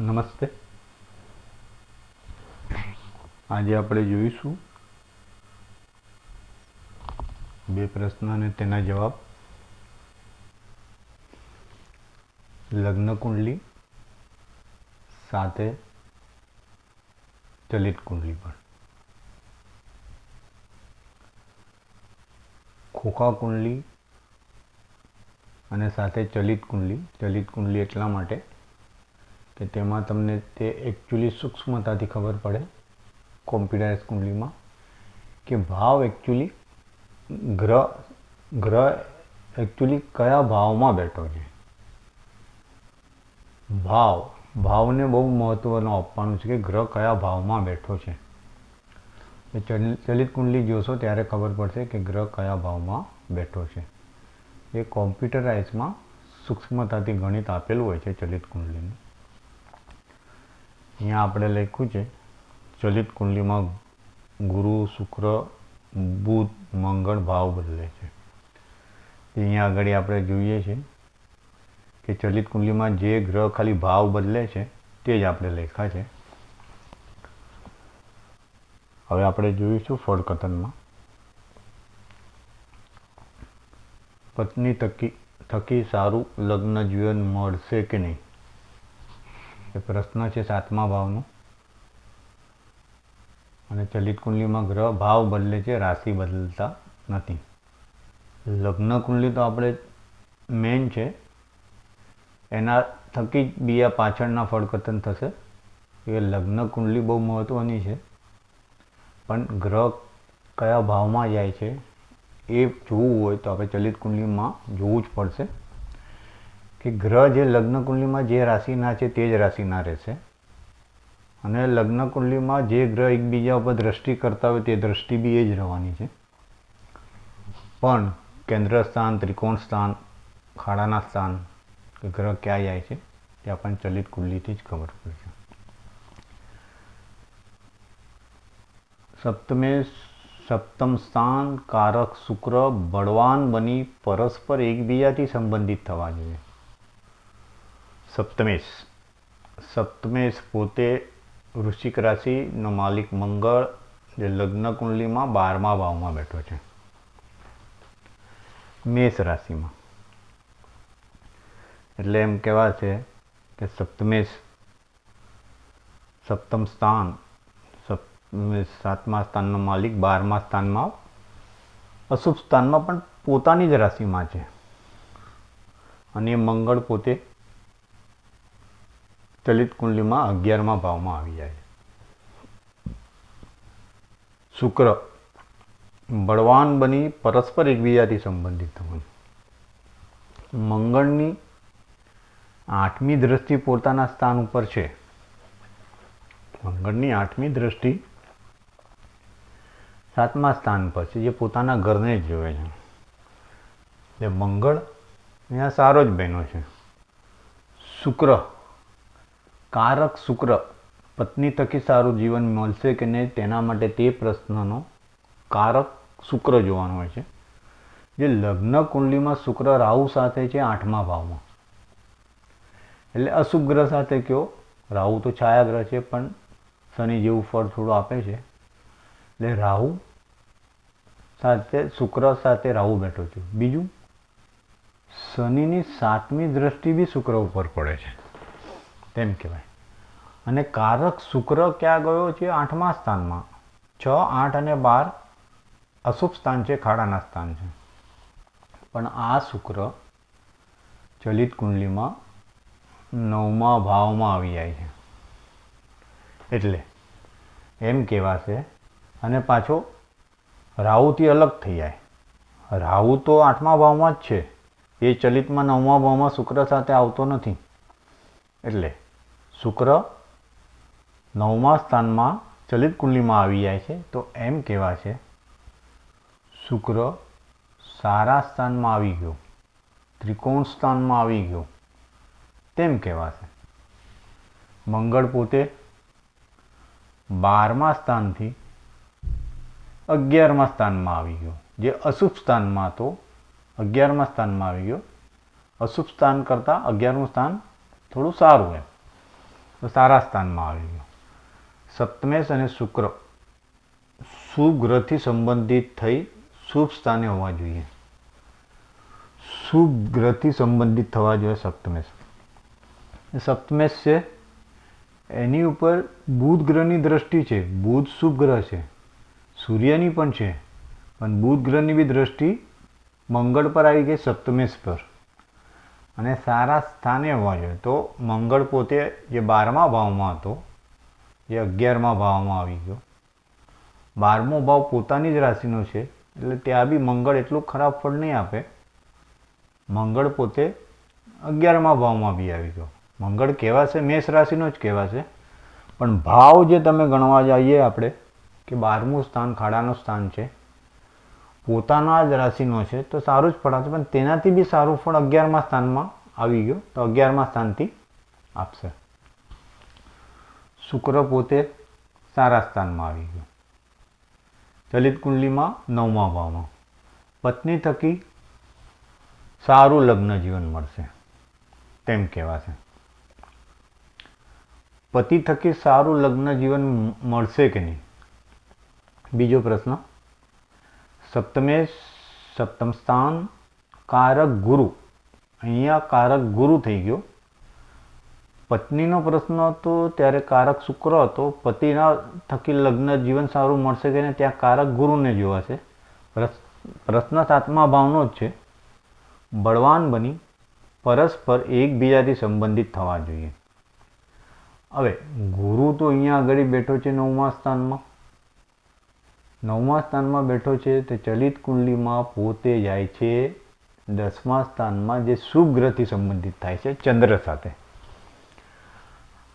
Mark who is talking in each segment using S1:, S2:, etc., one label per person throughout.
S1: નમસ્તે. આજે આપણે જોઈશું બે પ્રશ્ન અને તેના જવાબ. લગ્ન કુંડલી સાથે ચલિત કુંડલી પણ. ખોખા કુંડલી અને સાથે ચલિત કુંડલી. ચલિત કુંડલી એટલા માટે કે તેમાં તમને તે એકચ્યુઅલી સૂક્ષ્મતાથી ખબર પડે કોમ્પ્યુટરાઇઝ કુંડલીમાં કે ભાવ એકચ્યુઅલી ગ્રહ ગ્રહ એકચ્યુઅલી કયા ભાવમાં બેઠો છે? ભાવ, ભાવને બહુ મહત્ત્વનું આપવાનું છે કે ગ્રહ કયા ભાવમાં બેઠો છે. ચલિત કુંડલી જોશો ત્યારે ખબર પડશે કે ગ્રહ કયા ભાવમાં બેઠો છે. એ કોમ્પ્યુટરાઇઝમાં સૂક્ષ્મતાથી ગણિત આપેલું હોય છે ચલિત કુંડલીનું. અહીંયા આપણે લખ્યું છે, ચલિત કુંડલીમાં ગુરુ, શુક્ર, બુધ, મંગળ, ભાવ બદલે છે. અહીંયા આગળ આપણે જોઈએ છે કે ચલિત કુંડલીમાં જે ગ્રહ ખાલી ભાવ બદલે છે, તે જ આપણે લેખા છે. હવે આપણે જોઈશું ફળકથનમાં. પત્ની થકી થકી સારું લગ્ન જીવન મળશે કે નહીં? એ પ્રશ્ન છે સાતમા ભાવનો. અને ચલિત કુંડલીમાં ગ્રહ ભાવ બદલે છે, રાશિ બદલતા નથી. લગ્ન કુંડલી તો આપણે મેન છે. એના થકી જ બીજા પાછળના ફળકથન થશે. એ લગ્ન કુંડલી બહુ મહત્ત્વની છે. પણ ગ્રહ કયા ભાવમાં જાય છે એ જોવું હોય તો આપણે ચલિત કુંડલીમાં જોવું જ પડશે. કે ગ્રહ જે લગ્ન કુંડલીમાં જે રાશિના છે તે જ રાશિના રહેશે. અને લગ્ન કુંડલીમાં જે ગ્રહ એકબીજા ઉપર દ્રષ્ટિ કરતા હોય તે દ્રષ્ટિ બી એ જ રહેવાની છે. પણ કેન્દ્ર સ્થાન, ત્રિકોણ સ્થાન, ખાડાના સ્થાન, કે ગ્રહ ક્યાં જાય છે, તે આપણને ચલિત કુંડલીથી જ ખબર પડશે સપ્તમે સપ્તમ સ્થાન, કારક, શુક્ર, બળવાન બની, પરસ્પર એકબીજાથી સંબંધિત થવા જોઈએ. સપ્તમેશ. સપ્તમેશ પોતે વૃશ્ચિક રાશિનો માલિક મંગળ, જે લગ્ન કુંડલીમાં બારમા ભાવમાં બેઠો છે. મેષ રાશિમાં. એટલે એમ કહેવા છે કે સપ્તમેશ, સપ્તમ સ્થાન સાતમા સ્થાનનો માલિક બારમા સ્થાનમાં, અશુભ સ્થાનમાં પણ પોતાની જ રાશિમાં છે. અને મંગળ પોતે ચલિત કુંડલીમાં અગિયારમા ભાવમાં આવી જાય શુક્ર બળવાન બની, પરસ્પર એકબીજાથી સંબંધિત થવાનું મંગળની આઠમી દ્રષ્ટિ પોતાના સ્થાન ઉપર છે. મંગળની આઠમી દ્રષ્ટિ સાતમા સ્થાન પર છે, જે પોતાના ઘરને જ જોવે છે. એટલે મંગળ અહીંયા સારો જ બહેનો છે. શુક્ર કારક શુક્ર પત્ની થકી સારું જીવન મળશે કે નહીં તેના માટે તે પ્રશ્નનો કારક શુક્ર જોવાનો હોય છે. જે લગ્ન કુંડલીમાં શુક્ર રાહુ સાથે છે આઠમા ભાવમાં. એટલે અશુભ ગ્રહ સાથે કયો? રાહુ તો છાયા ગ્રહ છે પણ શનિ જેવું ફળ થોડું આપે છે. એટલે રાહુ સાથે શુક્ર સાથે રાહુ બેઠો છે. બીજું, શનિની સાતમી દ્રષ્ટિ બી શુક્ર ઉપર પડે છે. તેમ કહેવાય. અને કારક શુક્ર ક્યાં ગયો છે? આઠમા સ્થાનમાં. છ, આઠ અને બાર અશુભ સ્થાન છે, ખાડાના સ્થાન છે. પણ આ શુક્ર ચલિત કુંડલીમાં નવમા ભાવમાં આવી જાય છે. એટલે એમ કહેવાશે અને પાછો રાહુથી અલગ થઈ જાય. રાહુ તો આઠમા ભાવમાં જ છે. એ ચલિતમાં નવમા ભાવમાં શુક્ર સાથે આવતો નથી. એટલે શુક્ર નવમા સ્થાનમાં ચલિત કુંડલીમાં આવી જાય છે. તો એમ કહેવા છે શુક્ર સારા સ્થાનમાં આવી ગયો, ત્રિકોણ સ્થાનમાં આવી ગયો, તેમ કહેવાશે. મંગળ પોતે બારમા સ્થાનથી અગિયારમા સ્થાનમાં આવી ગયો. જે અશુભ સ્થાનમાં હતો અગિયારમા સ્થાનમાં આવી ગયો. અશુભ સ્થાન કરતાં અગિયારમું સ્થાન થોડું સારું એમ. તો સારા સ્થાનમાં આવી ગયું. સપ્તમેશ અને શુક્ર શુભ ગ્રહથી સંબંધિત થઈ શુભ સ્થાને હોવા જોઈએ. શુભ ગ્રહથી સંબંધિત થવા જોઈએ સપ્તમેશ. સપ્તમેશ છે, એની ઉપર બુધ ગ્રહની દ્રષ્ટિ છે. બુધ શુભ ગ્રહ છે. સૂર્યની પણ છે. પણ બુધ ગ્રહની બી દ્રષ્ટિ મંગળ પર આવી ગઈ સપ્તમેશ પર. અને સારા સ્થાને હોવા જોઈએ તો મંગળ પોતે જે બારમા ભાવમાં હતો, જે અગિયારમા ભાવમાં આવી ગયો. બારમો ભાવ પોતાની જ રાશિનો છે, એટલે ત્યાં બી મંગળ એટલું ખરાબ ફળ નહીં આપે. મંગળ પોતે અગિયારમા ભાવમાં બી આવી ગયો. મંગળ કહેવાશે, મેષ રાશિનો જ કહેવાશે. પણ ભાવ જે તમે ગણવા જઈએ આપણે, કે બારમું સ્થાન ખાડાનું સ્થાન છે પોતાના જ રાશિનો છે, તો સારું જ ફળ આવશે પણ તેનાથી બી સારું ફળ અગિયારમા સ્થાનમાં આવી ગયો. તો અગિયારમા સ્થાનથી આપશે. શુક્ર પોતે સારા સ્થાનમાં આવી ગયો. ચલિત કુંડલીમાં નવમા ભાવમાં. પત્ની થકી સારું લગ્ન જીવન મળશે. તેમ કહેવાશે. પતિ થકી સારું લગ્ન જીવન મળશે કે નહીં? બીજો પ્રશ્ન. સપ્તમેશ સપ્તમ સ્થાન કારક ગુરુ. અહીંયા કારક ગુરુ થઈ ગયો. પત્નીનો પ્રશ્ન હતો, ત્યારે કારક શુક્ર હતો. પતિના થકી લગ્ન જીવન સારું મળશે કે નહીં, ત્યાં કારક ગુરુને જોવાશે પ્રશ્ન સાતમા ભાવનો જ છે. બળવાન બની, પરસ્પર એકબીજાથી સંબંધિત થવા જોઈએ. હવે, ગુરુ તો અહીંયા આગળ બેઠો છે નવમા સ્થાનમાં. નવમા સ્થાનમાં બેઠો છે તે ચલિત કુંડલીમાં પોતે જાય છે. દસમા સ્થાનમાં જે શુભ ગ્રહથી સંબંધિત થાય છે ચંદ્ર સાથે.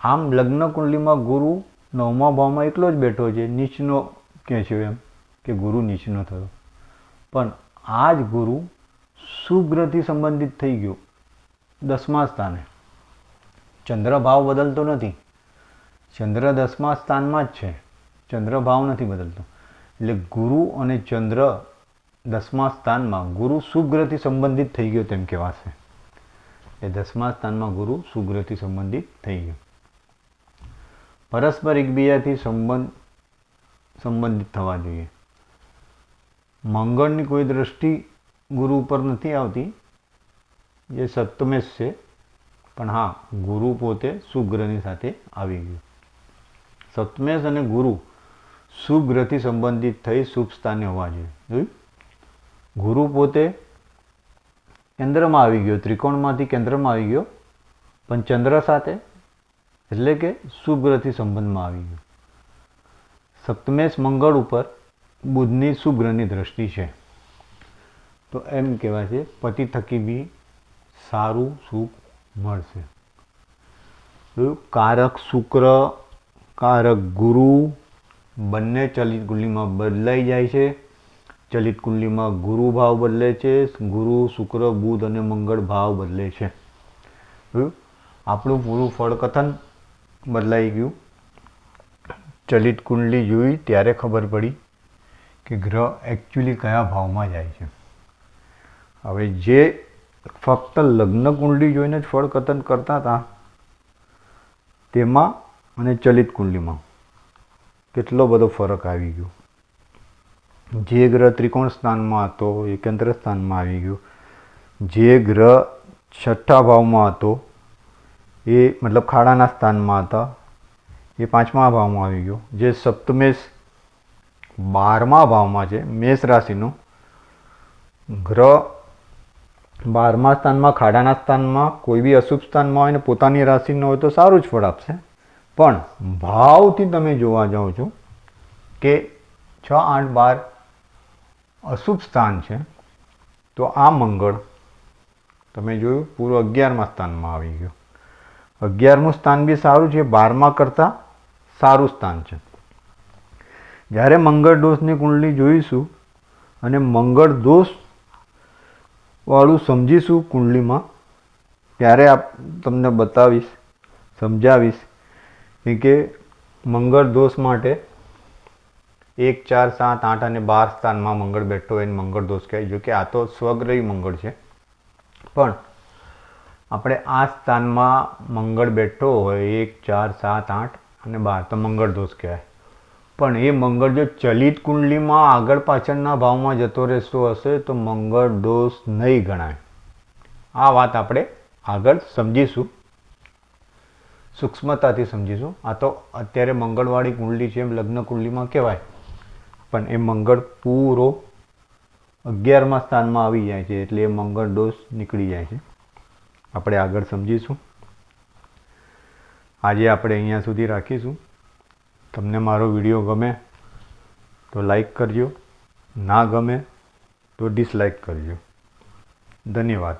S1: આમ લગ્ન કુંડલીમાં ગુરુ નવમા ભાવમાં એકલો જ બેઠો છે. નીચનો કહે છે એમ? કે ગુરુ નીચનો થયો. પણ આ જ ગુરુ શુભ ગ્રહથી સંબંધિત થઈ ગયો દસમા સ્થાને. ચંદ્ર ભાવ બદલતો નથી. ચંદ્ર દસમા સ્થાનમાં જ છે. ચંદ્ર ભાવ નથી બદલતો. એટલે ગુરુ અને ચંદ્ર દસમા સ્થાનમાં ગુરુ શુભ ગ્રહથી સંબંધિત થઈ ગયો તેમ કહેવાશે. એ દસમા સ્થાનમાં ગુરુ શુભ ગ્રહથી સંબંધિત થઈ ગયો. પરસ્પર એકબીજાથી સંબંધ, સંબંધિત થવા જોઈએ. મંગળની કોઈ દ્રષ્ટિ ગુરુ ઉપર નથી આવતી જે સપ્તમેશ છે, પણ હા, ગુરુ પોતે શુભ ગ્રહની સાથે આવી ગયું. સપ્તમેશ અને ગુરુ શુભ ગ્રહથી સંબંધિત થઈ શુભ સ્થાને હોવા જોઈએ. જોયું? ગુરુ પોતે કેન્દ્રમાં આવી ગયો, ત્રિકોણમાંથી કેન્દ્રમાં આવી ગયો, પણ ચંદ્ર સાથે, એટલે કે શુભ ગ્રહથી સંબંધમાં આવી ગયો. સપ્તમેશ મંગળ ઉપર બુધની શુભ ગ્રહની દ્રષ્ટિ છે. તો એમ કહેવાય છે, પતિ થકી બી સારું સુખ મળશે. કારક શુક્ર, કારક ગુરુ બંને ચલિત કુંડલીમાં બદલાઈ જાય છે. ચલિત કુંડલીમાં ગુરુ ભાવ બદલે છે. ગુરુ, શુક્ર, બુધ અને મંગળ ભાવ બદલે છે? આપણું પૂરું ફળકથન બદલાઈ ગયું. ચલિત કુંડલી જોઈ ત્યારે ખબર પડી કે ગ્રહ એકચ્યુઅલી કયા ભાવમાં જાય છે. હવે જે ફક્ત લગ્ન કુંડલી જોઈને જ ફળકથન કરતા હતા, તેમાં અને ચલિત કુંડલીમાં. કેટલો બધો ફરક આવી ગયો. જે ગ્રહ ત્રિકોણ સ્થાનમાં હતો, એ કેન્દ્ર સ્થાનમાં આવી ગયો. જે ગ્રહ છઠ્ઠા ભાવમાં હતો, એ મતલબ ખાડાના સ્થાનમાં હતા, એ પાંચમા ભાવમાં આવી ગયો. જે સપ્તમેશ બારમા ભાવમાં છે, મેષ રાશિનો, ગ્રહ બારમા સ્થાનમાં, ખાડાના સ્થાનમાં, કોઈ બી અશુભ સ્થાનમાં હોય ને પોતાની રાશિનો હોય તો સારું જ ફળ આપશે. પણ ભાવથી તમે જોવા જાઓ છો કે છ, આઠ, બાર અશુભ સ્થાન છે, તો આ મંગળ તમે જોયું, પૂરું અગિયારમા સ્થાનમાં આવી ગયું. અગિયારમું સ્થાન બી સારું છે, બારમા કરતાં સારું સ્થાન છે. જ્યારે મંગળ દોષની કુંડલી જોઈશું અને મંગળ દોષ વાળું સમજીશું કુંડલીમાં, ત્યારે આપ તમને બતાવીશ, સમજાવીશ કેમ કે મંગળ દોષ માટે એક, ચાર, સાત, આઠ અને બાર સ્થાનમાં મંગળ બેઠો હોય એને મંગળ દોષ કહે જો કે આ તો સ્વગ્રહી મંગળ છે. પણ આપણે આ સ્થાનમાં મંગળ બેઠો હોય, એક, ચાર, સાત, આઠ અને બાર, તો મંગળ દોષ કહેવાય. પણ એ મંગળ જો ચલિત કુંડલીમાં આગળ પાછળના ભાવમાં જતો રહેતો હશે, તો મંગળ દોષ નહીં ગણાય. આ વાત આપણે આગળ સમજીશું. સૂક્ષ્મતાથી સમજીશું. આ તો અત્યારે મંગળવાળી કુંડલી છે એમ લગ્ન કુંડલીમાં કહેવાય. પણ એ મંગળ પૂરો અગિયારમા સ્થાનમાં આવી જાય છે એટલે એ મંગળ દોષ નીકળી જાય છે. આપણે આગળ સમજીશું. આજે આપણે અહીંયા સુધી રાખીશું. તમને મારો વીડિયો ગમે તો લાઈક કરજો. ના ગમે તો ડિસલાઈક કરજો. ધન્યવાદ.